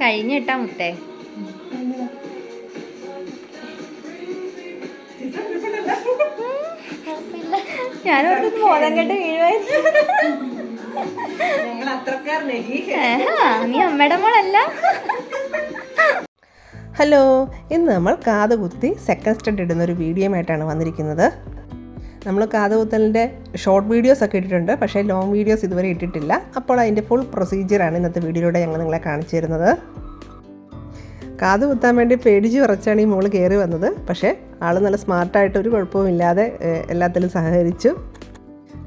കഴിഞ്ഞു കിട്ടാ മുത്തേ ഏഹാ, നീ അമ്മയുടെ മോളല്ല. ഹലോ ഇന്ന് നമ്മൾ കാത് കുത്തി സെക്കൻഡ് സ്റ്റഡ് ഇടുന്ന ഒരു വീഡിയോ ആയിട്ടാണ് വന്നിരിക്കുന്നത്. നമ്മൾ കാതകുത്തലിന്റെ ഷോർട്ട് വീഡിയോസ് ഒക്കെ ഇട്ടിട്ടുണ്ട് പക്ഷേ ലോങ് വീഡിയോസ് ഇതുവരെ ഇട്ടിട്ടില്ല. അപ്പോൾ അതിന്റെ ഫുൾ പ്രൊസീജിയറാണ് ഇന്നത്തെ വീഡിയോയിലൂടെ ഞങ്ങൾ നിങ്ങളെ കാണിച്ചു തരുന്നത്. കാത് കുത്താൻ വേണ്ടി പേടിച്ച് വിറച്ചാണ് ഈ മോൾ കയറി വന്നത്. പക്ഷേ ആൾ നല്ല സ്മാർട്ടായിട്ട് ഒരു കുഴപ്പവും ഇല്ലാതെ എല്ലാത്തിലും സഹകരിച്ചു.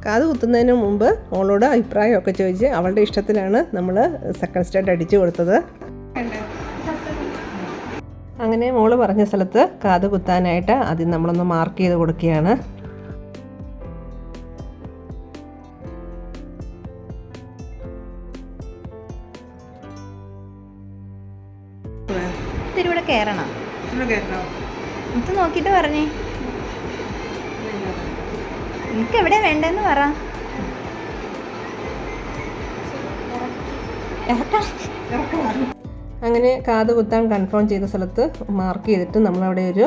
കാത് കുത്തുന്നതിന് മുമ്പ് മോളോട് അഭിപ്രായമൊക്കെ ചോദിച്ച് അവളുടെ ഇഷ്ടത്തിലാണ് നമ്മൾ സെക്കൻഡ് സ്റ്റാൻഡ് അടിച്ചു കൊടുത്തത്. അങ്ങനെ മോൾ പറഞ്ഞ സ്ഥലത്ത് കാത് കുത്താനായിട്ട് ആദ്യം നമ്മളൊന്ന് മാർക്ക് ചെയ്ത് കൊടുക്കുകയാണ്. ഇതിലൂടെ കയറണം ഇത് നോക്കിയിട്ട് പറഞ്ഞേ. നിനക്ക് എവിടെ വേണ്ടെന്ന് പറ. അങ്ങനെ കാത് കുത്താൻ കൺഫേം ചെയ്ത സ്ഥലത്ത് മാർക്ക് ചെയ്തിട്ട് നമ്മളവിടെ ഒരു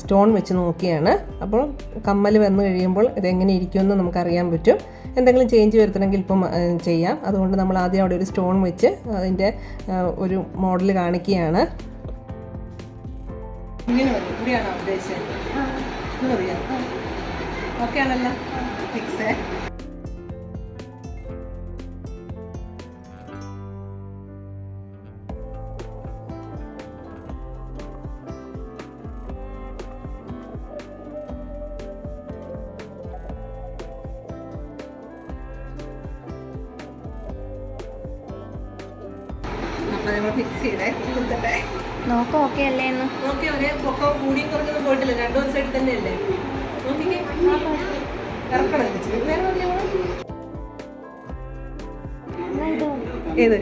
സ്റ്റോൺ വെച്ച് നോക്കിയാണ്. അപ്പോൾ കമ്മൽ വന്നു കഴിയുമ്പോൾ ഇതെങ്ങനെ ഇരിക്കുമെന്ന് നമുക്കറിയാൻ പറ്റും. എന്തെങ്കിലും ചേഞ്ച് വരുത്തണമെങ്കിൽ ഇപ്പം ചെയ്യാം. അതുകൊണ്ട് നമ്മൾ ആദ്യം അവിടെ ഒരു സ്റ്റോൺ വെച്ച് അതിന്റെ ഒരു മോഡൽ കാണിക്കുകയാണ്. ഇങ്ങനെ മതി ഇവിടെയാണോ ഉദ്ദേശിച്ചത്? ഇത് മതിയോ ഓക്കെ ആണല്ലോ. ഫിക്സേ നമ്മൾ ഫിക്സ് ചെയ്തേ. കൊടുത്തട്ടെ നോക്കാം ഓക്കെ അല്ലേ എന്ന് നോക്കി ഒരേ പൊക്കം കൂടിയും കുറഞ്ഞൊന്നും പോയിട്ടില്ല. രണ്ടു ദിവസമായിട്ട് തന്നെയല്ലേ? നോക്കിക്കേ. ഇറക്കണം ഇത് ഇച്ചിരി. നേരെ. ഏത്?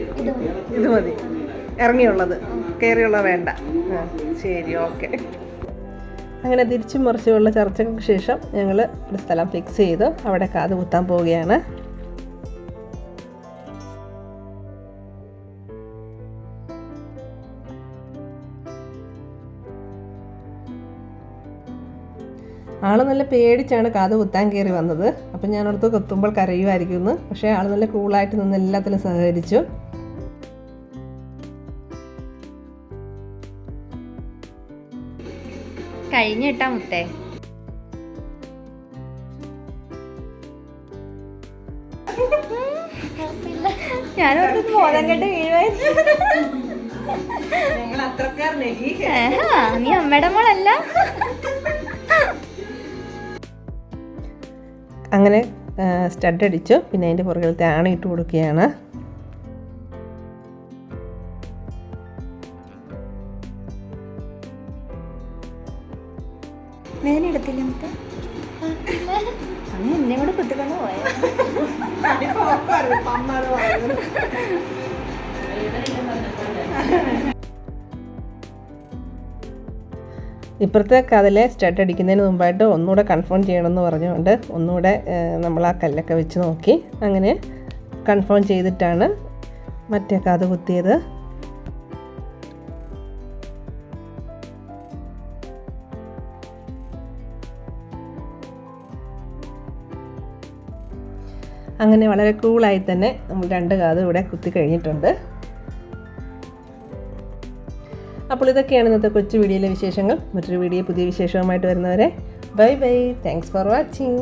ഇത് മതി. ഇറങ്ങിയുള്ളത്. കയറിയുള്ള വേണ്ട. ആ ശരി ഓക്കെ അങ്ങനെ തിരിച്ചും മറിച്ചുമുള്ള ചർച്ചകൾക്ക് ശേഷം ഞങ്ങൾ ഒരു സ്ഥലം ഫിക്സ് ചെയ്തു. അവിടെ കാത് കുത്താൻ പോവുകയാണ്. ആൾ നല്ല പേടിച്ചാണ് കാത് കുത്താൻ കയറി വന്നത്. അപ്പം ഞാനടുത്ത് കുത്തുമ്പോൾ കരയുമായിരിക്കും എന്ന്. പക്ഷേ ആൾ നല്ല കൂളായിട്ട് നിന്ന് എല്ലാത്തിലും സഹകരിച്ചു. കഴിഞ്ഞിട്ടാ മുത്തേ. ഓർത്തത് ബോധം കെട്ട് വീഴുവായിരുന്നു നീ അമ്മയുടെ മോളല്ല. അങ്ങനെ സ്റ്റഡ് അടിച്ചു. പിന്നെ അതിന്റെ പുറകിലത്തെ ആണി ഇട്ട് കൊടുക്കുകയാണ്. അങ്ങനെ എന്നെ കൂടെ കുത്തിക്കൊണ്ട് പോയ. ഇപ്പുറത്തെ കതിലെ സ്റ്റഡ് അടിക്കുന്നതിന് മുമ്പായിട്ട് ഒന്നുകൂടെ കൺഫേം ചെയ്യണമെന്ന് പറഞ്ഞുകൊണ്ട് ഒന്നുകൂടെ നമ്മൾ ആ കല്ലൊക്കെ വെച്ച് നോക്കി. അങ്ങനെ കൺഫേം ചെയ്തിട്ടാണ് മറ്റേ കഥ കുത്തിയത്. അങ്ങനെ വളരെ കൂളായി തന്നെ നമ്മൾ രണ്ട് കാതും ഇവിടെ കുത്തി കഴിഞ്ഞിട്ടുണ്ട്. അപ്പോൾ ഇതൊക്കെയാണ് ഇന്നത്തെ കൊച്ചു വീഡിയോയിലെ വിശേഷങ്ങൾ. മറ്റൊരു വീഡിയോ പുതിയ വിശേഷവുമായിട്ട് വരുന്നവരെ. Bye bye. Thanks for watching